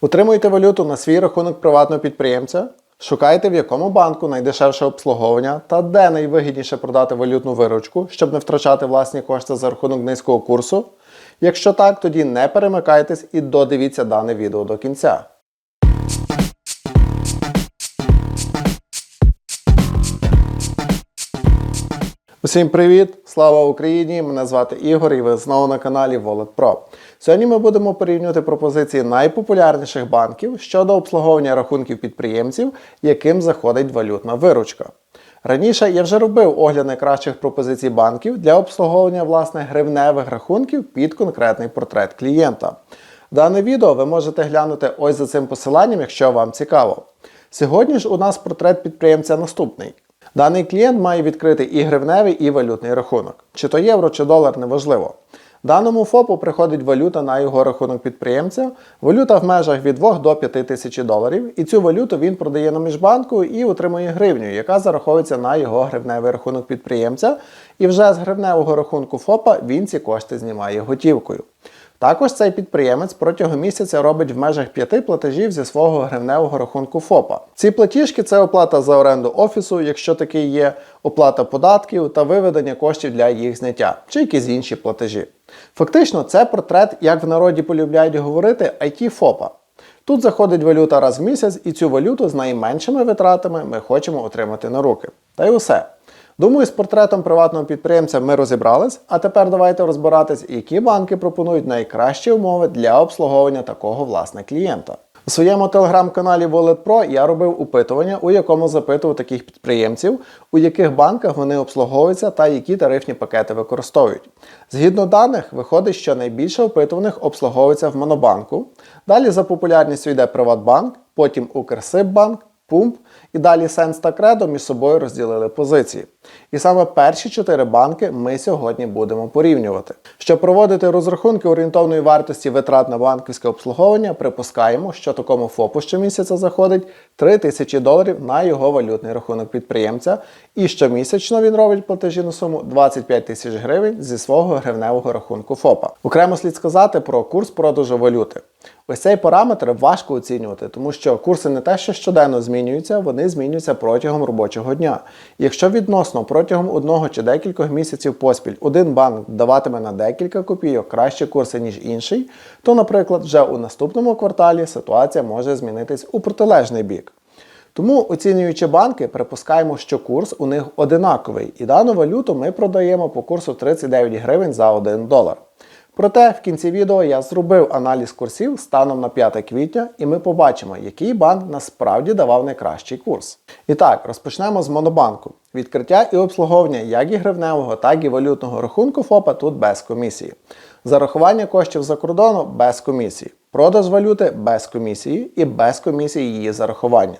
Утримуйте валюту на свій рахунок приватного підприємця. Шукайте, в якому банку найдешевше обслуговування та де найвигідніше продати валютну виручку, щоб не втрачати власні кошти за рахунок низького курсу. Якщо так, тоді не перемикайтесь і додивіться дане відео до кінця. Усім привіт! Слава Україні! Мене звати Ігор і ви знову на каналі Wallet Pro. Сьогодні ми будемо порівнювати пропозиції найпопулярніших банків щодо обслуговування рахунків підприємців, яким заходить валютна виручка. Раніше я вже робив огляд найкращих пропозицій банків для обслуговування власне гривневих рахунків під конкретний портрет клієнта. Дане відео ви можете глянути ось за цим посиланням, якщо вам цікаво. Сьогодні ж у нас портрет підприємця наступний. Даний клієнт має відкрити і гривневий, і валютний рахунок. Чи то євро, чи долар, неважливо. Даному ФОПу приходить валюта на його рахунок підприємця, валюта в межах від 2 до 5 тисяч доларів, і цю валюту він продає на міжбанку і отримує гривню, яка зараховується на його гривневий рахунок підприємця, і вже з гривневого рахунку ФОПа він ці кошти знімає готівкою. Також цей підприємець протягом місяця робить в межах п'яти платежів зі свого гривневого рахунку ФОПа. Ці платіжки це оплата за оренду офісу, якщо такий є, оплата податків та виведення коштів для їх зняття, чи якісь інші платежі. Фактично, це портрет, як в народі полюбляють говорити, IT ФОПа. Тут заходить валюта раз в місяць, і цю валюту з найменшими витратами ми хочемо отримати на руки. Та й усе. Думаю, з портретом приватного підприємця ми розібрались, а тепер давайте розбиратись, які банки пропонують найкращі умови для обслуговування такого власне клієнта. У своєму телеграм-каналі Wallet я робив опитування, у якому запитував таких підприємців, у яких банках вони обслуговуються та які тарифні пакети використовують. Згідно даних, виходить, що найбільше опитуваних обслуговується в Монобанку. Далі за популярністю йде Приватбанк, потім Укрсиббанк, Пумп і далі Сенс та Кредо між собою розділили позиції. І саме перші чотири банки ми сьогодні будемо порівнювати. Щоб проводити розрахунки орієнтовної вартості витрат на банківське обслуговування, припускаємо, що такому ФОПу щомісяця заходить 3 тисячі доларів на його валютний рахунок підприємця, і щомісячно він робить платежі на суму 25 тисяч гривень зі свого гривневого рахунку ФОПа. Окремо слід сказати про курс продажу валюти. Ось цей параметр важко оцінювати, тому що курси не те, що щоденно змінюються, вони змінюються протягом робочого дня. Якщо відносно протягом одного чи декількох місяців поспіль один банк даватиме на декілька копійок кращі курси, ніж інший, то, наприклад, вже у наступному кварталі ситуація може змінитись у протилежний бік. Тому, оцінюючи банки, припускаємо, що курс у них одинаковий, і дану валюту ми продаємо по курсу 39 гривень за 1 долар. Проте в кінці відео я зробив аналіз курсів станом на 5 квітня, і ми побачимо, який банк насправді давав найкращий курс. І так, розпочнемо з Монобанку. Відкриття і обслуговування як і гривневого, так і валютного рахунку ФОПа тут без комісії. Зарахування коштів за кордону без комісії. Продаж валюти без комісії і без комісії її зарахування.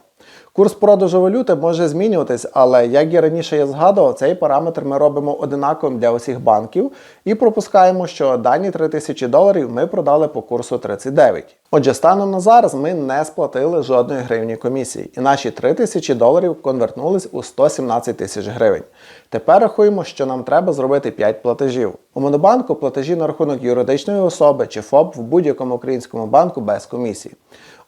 Курс продажу валюти може змінюватись, але як і раніше я згадував, цей параметр ми робимо одинаковим для усіх банків і пропускаємо, що дані 3000 доларів ми продали по курсу 39. Отже, станом на зараз ми не сплатили жодної гривні комісії, і наші 3000 доларів конвертнулись у 117 тисяч гривень. Тепер рахуємо, що нам треба зробити 5 платежів. У Монобанку платежі на рахунок юридичної особи чи ФОП в будь-якому українському банку без комісії.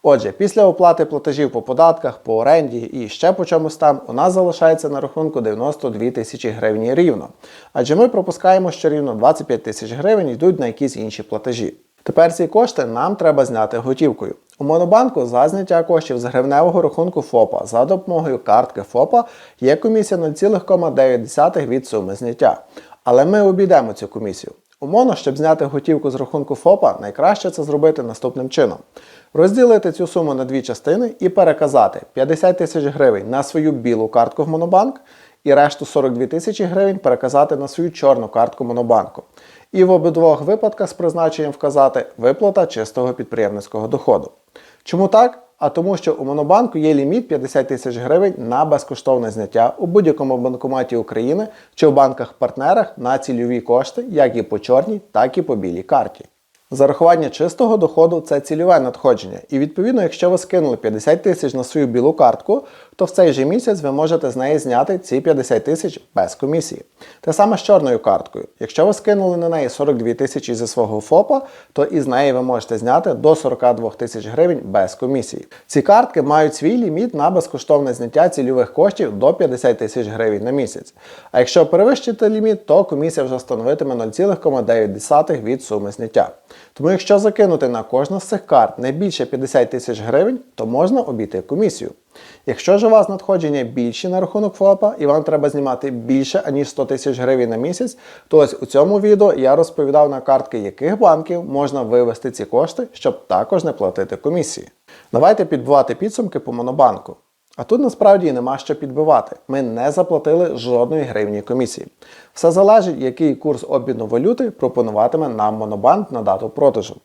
Отже, після оплати платежів по податках, по оренді і ще по чомусь там, у нас залишається на рахунку 92 тисячі гривень рівно. Адже ми пропускаємо, що рівно 25 тисяч гривень йдуть на якісь інші платежі. Тепер ці кошти нам треба зняти готівкою. У Монобанку за зняття коштів з гривневого рахунку ФОПа за допомогою картки ФОПа є комісія 0,9 від суми зняття. Але ми обійдемо цю комісію. У Моно, щоб зняти готівку з рахунку ФОПа, найкраще це зробити наступним чином: розділити цю суму на дві частини і переказати 50 тисяч гривень на свою білу картку в Монобанк і решту 42 тисячі гривень переказати на свою чорну картку Монобанку. І в обидвох випадках з призначенням вказати виплата чистого підприємницького доходу. Чому так? А тому, що у Монобанку є ліміт 50 тисяч гривень на безкоштовне зняття у будь-якому банкоматі України чи в банках-партнерах на цільові кошти, як і по чорній, так і по білій карті. Зарахування чистого доходу це цільове надходження. І відповідно, якщо ви скинули 50 тисяч на свою білу картку, то в цей же місяць ви можете з неї зняти ці 50 тисяч без комісії. Те саме з чорною карткою. Якщо ви скинули на неї 42 тисячі зі свого ФОПа, то із неї ви можете зняти до 42 тисяч гривень без комісії. Ці картки мають свій ліміт на безкоштовне зняття цільових коштів до 50 тисяч гривень на місяць. А якщо перевищити ліміт, то комісія вже становитиме 0,9 від суми зняття. Тому якщо закинути на кожну з цих карт не більше 50 тисяч гривень, то можна обійти комісію. Якщо ж у вас надходження більші на рахунок ФОПа і вам треба знімати більше, аніж 100 тисяч гривень на місяць, то ось у цьому відео я розповідав на картки яких банків можна вивести ці кошти, щоб також не платити комісії. Давайте підбивати підсумки по монобанку. А тут насправді нема що підбивати. Ми не заплатили жодної гривні комісії. Все залежить, який курс обміну валюти пропонуватиме нам Монобанк на дату продажу.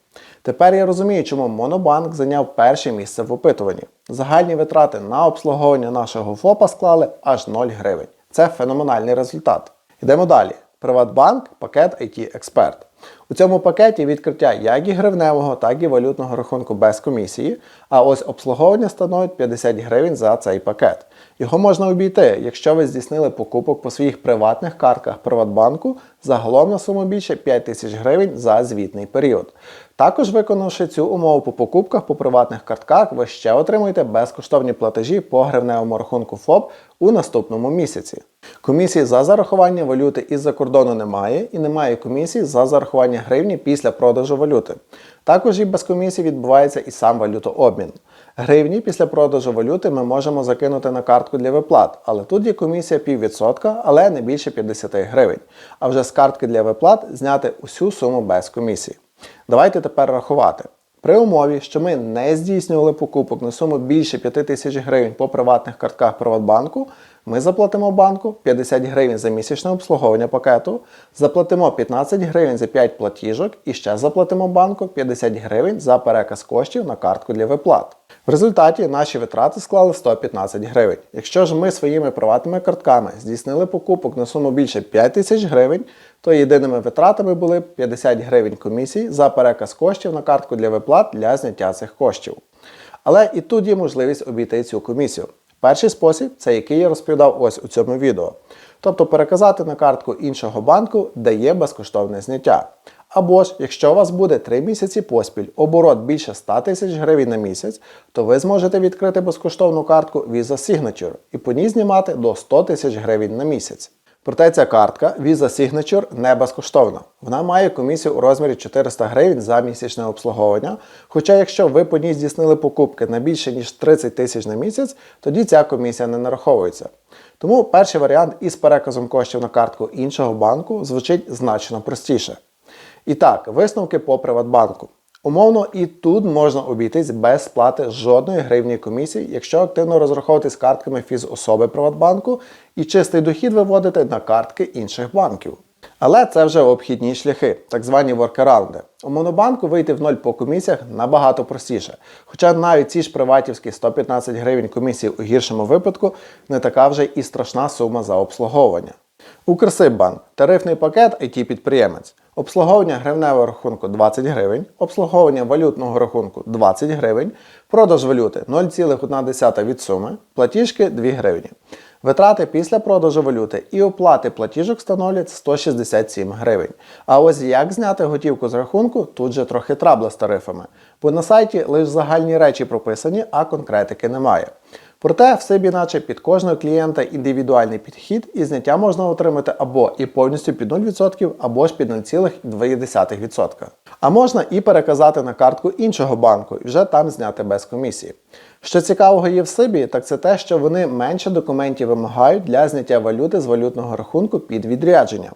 Тепер я розумію, чому Монобанк зайняв перше місце в опитуванні. Загальні витрати на обслуговування нашого ФОПа склали аж 0 гривень. Це феноменальний результат. Йдемо далі. Приватбанк, пакет IT Експерт. У цьому пакеті відкриття як і гривневого, так і валютного рахунку без комісії, а ось обслуговування становить 50 гривень за цей пакет. Його можна обійти, якщо ви здійснили покупок по своїх приватних картках Приватбанку загалом на суму більше 5 тисяч гривень за звітний період. Також виконавши цю умову по покупках по приватних картках, ви ще отримуєте безкоштовні платежі по гривневому рахунку ФОП у наступному місяці. Комісії за зарахування валюти із-за кордону немає і немає комісії за зарахування гривні після продажу валюти. Також і без комісії відбувається і сам валютообмін. Гривні після продажу валюти ми можемо закинути на картку для виплат, але тут є комісія піввідсотка, але не більше 50 гривень. А вже з картки для виплат зняти усю суму без комісії. Давайте тепер рахувати. При умові, що ми не здійснювали покупок на суму більше 5 тисяч гривень по приватних картках Приватбанку, ми заплатимо банку 50 гривень за місячне обслуговування пакету, заплатимо 15 гривень за 5 платіжок і ще заплатимо банку 50 гривень за переказ коштів на картку для виплат. В результаті наші витрати склали 115 гривень. Якщо ж ми своїми приватними картками здійснили покупок на суму більше 5 тисяч гривень, то єдиними витратами були 50 гривень комісій за переказ коштів на картку для виплат для зняття цих коштів. Але і тут є можливість обійти цю комісію. Перший спосіб це який я розповідав ось у цьому відео. Тобто переказати на картку іншого банку, де є безкоштовне зняття. Або ж, якщо у вас буде 3 місяці поспіль оборот більше 100 тисяч гривень на місяць, то ви зможете відкрити безкоштовну картку Visa Signature і по ній знімати до 100 тисяч гривень на місяць. Проте ця картка Visa Signature не безкоштовна. Вона має комісію у розмірі 400 гривень за місячне обслуговування. Хоча якщо ви по ній здійснили покупки на більше ніж 30 тисяч на місяць, тоді ця комісія не нараховується. Тому перший варіант із переказом коштів на картку іншого банку звучить значно простіше. І так, висновки по Приватбанку. Умовно, і тут можна обійтись без сплати жодної гривні комісії, якщо активно розраховуватись картками фізособи Приватбанку і чистий дохід виводити на картки інших банків. Але це вже обхідні шляхи, так звані воркараунди. У монобанку вийти в ноль по комісіях набагато простіше. Хоча навіть ці ж приватівські 115 гривень комісії у гіршому випадку не така вже і страшна сума за обслуговування. Укрсиббанк тарифний пакет it підприємець обслуговування гривневого рахунку 20 гривень, обслуговування валютного рахунку 20 гривень, продаж валюти 0,1 від суми, платіжки 2 гривні. Витрати після продажу валюти і оплати платіжок становлять 167 гривень. А ось як зняти готівку з рахунку, тут же трохи трабла з тарифами, бо на сайті лише загальні речі прописані, а конкретики немає. Проте в Сибі наче під кожного клієнта індивідуальний підхід і зняття можна отримати або і повністю під 0%, або ж під 0,2%. А можна і переказати на картку іншого банку і вже там зняти без комісії. Що цікавого є в Сибі, так це те, що вони менше документів вимагають для зняття валюти з валютного рахунку під відрядження.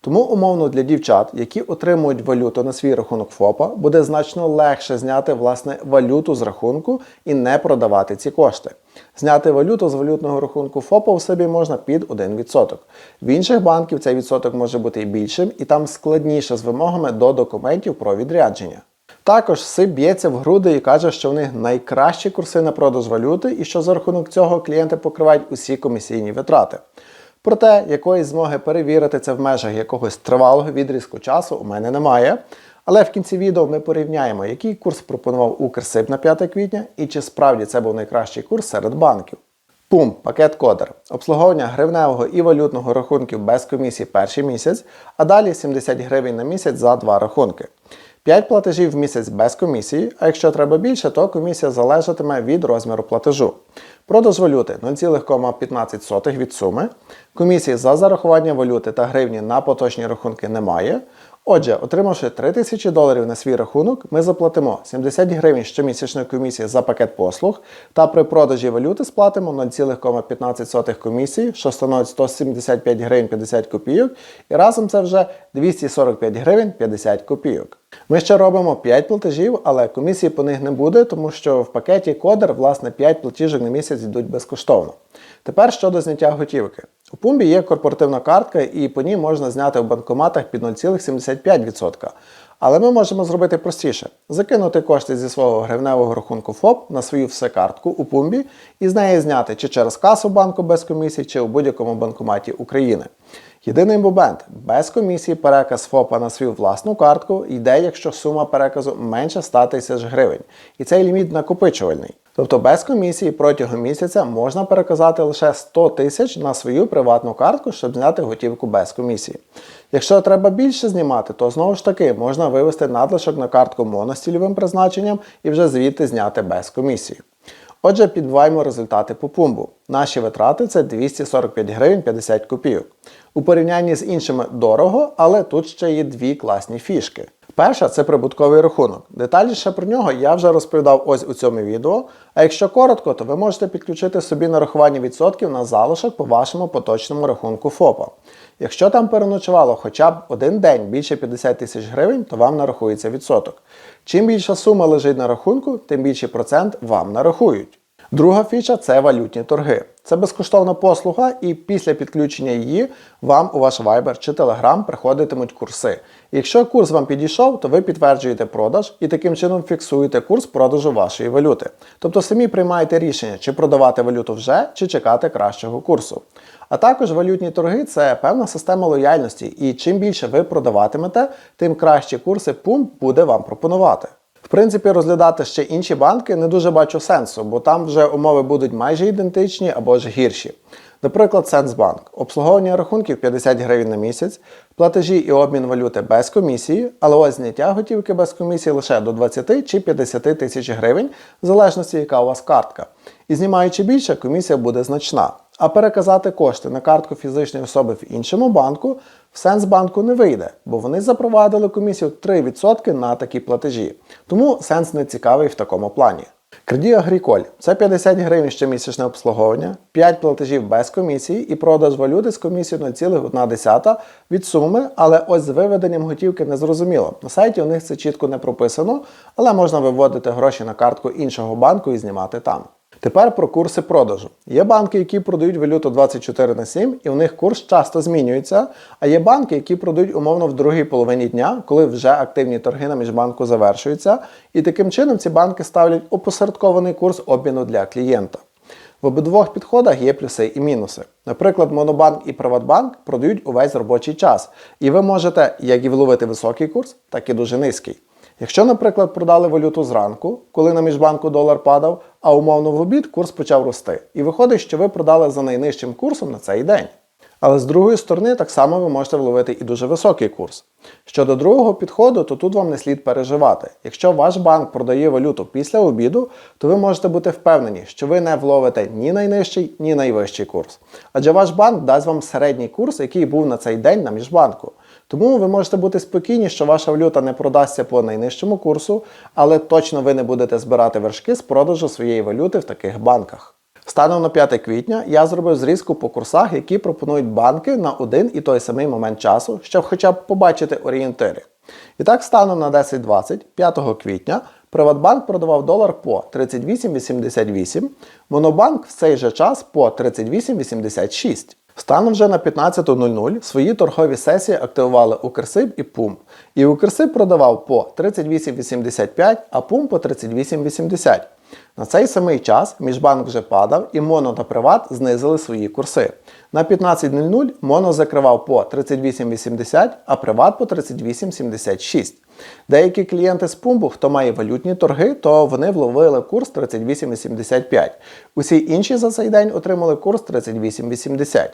Тому умовно для дівчат, які отримують валюту на свій рахунок ФОПа, буде значно легше зняти власне валюту з рахунку і не продавати ці кошти. Зняти валюту з валютного рахунку ФОПа у собі можна під 1%. В інших банків цей відсоток може бути і більшим, і там складніше з вимогами до документів про відрядження. Також СИП б'ється в груди і каже, що в них найкращі курси на продаж валюти і що за рахунок цього клієнти покривають усі комісійні витрати. Проте якоїсь змоги перевірити це в межах якогось тривалого відрізку часу у мене немає. Але в кінці відео ми порівняємо, який курс пропонував Укрсиб на 5 квітня і чи справді це був найкращий курс серед банків. Пум, пакет Кодер. Обслуговування гривневого і валютного рахунків без комісії перший місяць, а далі 70 гривень на місяць за два рахунки. 5 платежів в місяць без комісії, а якщо треба більше, то комісія залежатиме від розміру платежу. Продаж валюти 0,15 від суми. Комісії за зарахування валюти та гривні на поточні рахунки немає. Отже, отримавши 3000 доларів на свій рахунок, ми заплатимо 70 гривень щомісячної комісії за пакет послуг та при продажі валюти сплатимо 0,15 комісії, що становить 175 гривень 50 копійок, і разом це вже 245 гривень 50 копійок. Ми ще робимо 5 платежів, але комісії по них не буде, тому що в пакеті Кодер власне 5 платіжок на місяць йдуть безкоштовно. Тепер щодо зняття готівки. У Пумбі є корпоративна картка, і по ній можна зняти в банкоматах під 0,75%. Але ми можемо зробити простіше: закинути кошти зі свого гривневого рахунку ФОП на свою все-картку у Пумбі і з неї зняти чи через касу банку без комісії, чи у будь-якому банкоматі України. Єдиний момент без комісії переказ ФОПа на свою власну картку йде, якщо сума переказу менше 100 тисяч гривень. І цей ліміт накопичувальний. Тобто без комісії протягом місяця можна переказати лише 100 тисяч на свою приватну картку, щоб зняти готівку без комісії. Якщо треба більше знімати, то знову ж таки можна вивести надлишок на картку моностільовим призначенням і вже звідти зняти без комісії. Отже, підбиваємо результати по пумбу. Наші витрати це 245 гривень 50 копійок. У порівнянні з іншими дорого, але тут ще є дві класні фішки. Перша це прибутковий рахунок. Детальніше про нього я вже розповідав ось у цьому відео. А якщо коротко, то ви можете підключити собі нарахування відсотків на залишок по вашому поточному рахунку ФОПа. Якщо там переночувало хоча б один день більше 50 тисяч гривень, то вам нарахується відсоток. Чим більша сума лежить на рахунку, тим більший процент вам нарахують. Друга фіча це валютні торги. Це безкоштовна послуга, і після підключення її вам у ваш Viber чи Telegram приходитимуть курси. Якщо курс вам підійшов, то ви підтверджуєте продаж і таким чином фіксуєте курс продажу вашої валюти. Тобто самі приймаєте рішення, чи продавати валюту вже, чи чекати кращого курсу. А також валютні торги це певна система лояльності, і чим більше ви продаватимете, тим кращі курси пум буде вам пропонувати. В принципі, розглядати ще інші банки не дуже бачу сенсу, бо там вже умови будуть майже ідентичні або ж гірші. Наприклад, Сенсбанк. Обслуговування рахунків 50 гривень на місяць, платежі і обмін валюти без комісії, але ось зняття готівки без комісії лише до 20 чи 50 тисяч гривень, в залежності, яка у вас картка. І знімаючи більше, комісія буде значна. А переказати кошти на картку фізичної особи в іншому банку в Сенсбанку не вийде, бо вони запровадили комісію 3% на такі платежі. Тому сенс не цікавий в такому плані. Кредит Агріколь це 50 гривень щомісячне обслуговування, 5 платежів без комісії і продаж валюти з комісією 0,1 від суми, але ось з виведенням готівки не зрозуміло. На сайті у них це чітко не прописано, але можна виводити гроші на картку іншого банку і знімати там. Тепер про курси продажу. Є банки, які продають валюту 24 на 7, і у них курс часто змінюється. А є банки, які продають умовно в другій половині дня, коли вже активні торги на міжбанку завершуються. І таким чином ці банки ставлять опосередкований курс обміну для клієнта. В обидвох підходах є плюси і мінуси. Наприклад, Монобанк і Приватбанк продають увесь робочий час, і ви можете як і вловити високий курс, так і дуже низький. Якщо, наприклад, продали валюту зранку, коли на міжбанку долар падав, а умовно в обід курс почав рости. І виходить, що ви продали за найнижчим курсом на цей день. Але з другої сторони, так само ви можете вловити і дуже високий курс. Щодо другого підходу, то тут вам не слід переживати. Якщо ваш банк продає валюту після обіду, то ви можете бути впевнені, що ви не вловите ні найнижчий, ні найвищий курс. Адже ваш банк дасть вам середній курс, який був на цей день на міжбанку. Тому ви можете бути спокійні, що ваша валюта не продасться по найнижчому курсу, але точно ви не будете збирати вершки з продажу своєї валюти в таких банках. Станом на 5 квітня я зробив зрізку по курсах, які пропонують банки на один і той самий момент часу, щоб хоча б побачити орієнтири. І так, станом на 10.20, 5 квітня, Приватбанк продавав долар по 38,88, Монобанк в цей же час по 38,86. Станом вже на 15.00 свої торгові сесії активували Укрсиб і Пум. І Укрсиб продавав по 38,85, а Пум по 38,80. На цей самий час міжбанк вже падав і Моно та Приват знизили свої курси. На 15.00 Моно закривав по 38,80, а Приват по 38,76. Деякі клієнти з пумбу, хто має валютні торги, то вони вловили курс 38,85. Усі інші за цей день отримали курс 38,80.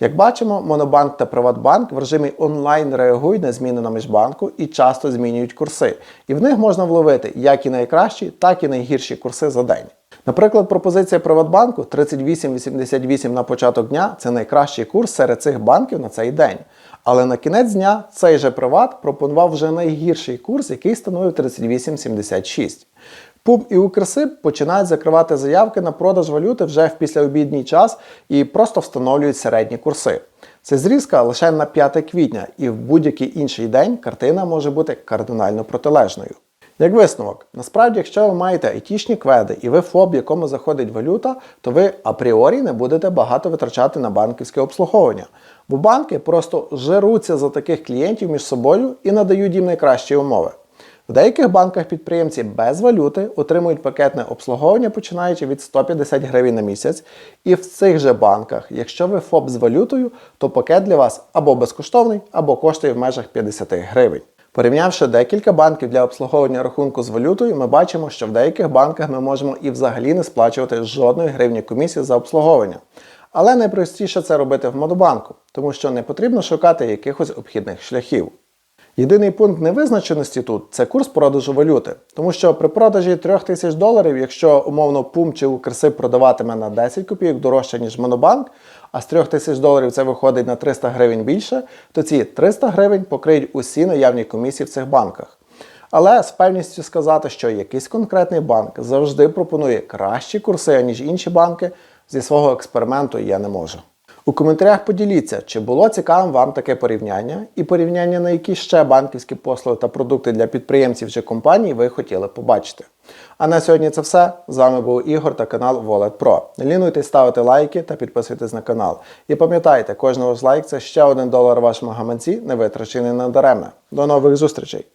Як бачимо, Монобанк та Приватбанк в режимі онлайн реагують на зміни на міжбанку і часто змінюють курси. І в них можна вловити як і найкращі, так і найгірші курси за день. Наприклад, пропозиція Приватбанку 38,88 на початок дня це найкращий курс серед цих банків на цей день. Але на кінець дня цей же Приват пропонував вже найгірший курс, який становив 38,76. ПУБ і Укрсиб починають закривати заявки на продаж валюти вже в післяобідній час і просто встановлюють середні курси. Це зрізка лише на 5 квітня, і в будь-який інший день картина може бути кардинально протилежною. Як висновок, насправді, якщо ви маєте айтішні кведи і ви ФОБ, якому заходить валюта, то ви апріорі не будете багато витрачати на банківське обслуговування. Бо банки просто жируться за таких клієнтів між собою і надають їм найкращі умови. В деяких банках підприємці без валюти отримують пакетне обслуговування, починаючи від 150 гривень на місяць. І в цих же банках, якщо ви ФОП з валютою, то пакет для вас або безкоштовний, або коштує в межах 50 гривень. Порівнявши декілька банків для обслуговування рахунку з валютою, ми бачимо, що в деяких банках ми можемо і взагалі не сплачувати жодної гривні комісії за обслуговування. Але найпростіше це робити в Модобанку, тому що не потрібно шукати якихось обхідних шляхів. Єдиний пункт невизначеності тут це курс продажу валюти, тому що при продажі 3 тисяч доларів, якщо умовно пум чи Укрсиб продаватиме на 10 копійок дорожче, ніж Монобанк, а з 3 тисяч доларів це виходить на 300 гривень більше, то ці 300 гривень покриють усі наявні комісії в цих банках. Але з певністю сказати, що якийсь конкретний банк завжди пропонує кращі курси, ніж інші банки, зі свого експерименту я не можу. У коментарях поділіться, чи було цікавим вам таке порівняння, і порівняння на які ще банківські послуги та продукти для підприємців чи компаній ви хотіли побачити. А на сьогодні це все. З вами був Ігор та канал Wallet Pro. Не лінуйтесь ставити лайки та підписуйтесь на канал. І пам'ятайте, кожен ваш лайк це ще один долар вашому гаманці, не витрачений надаремно. До нових зустрічей!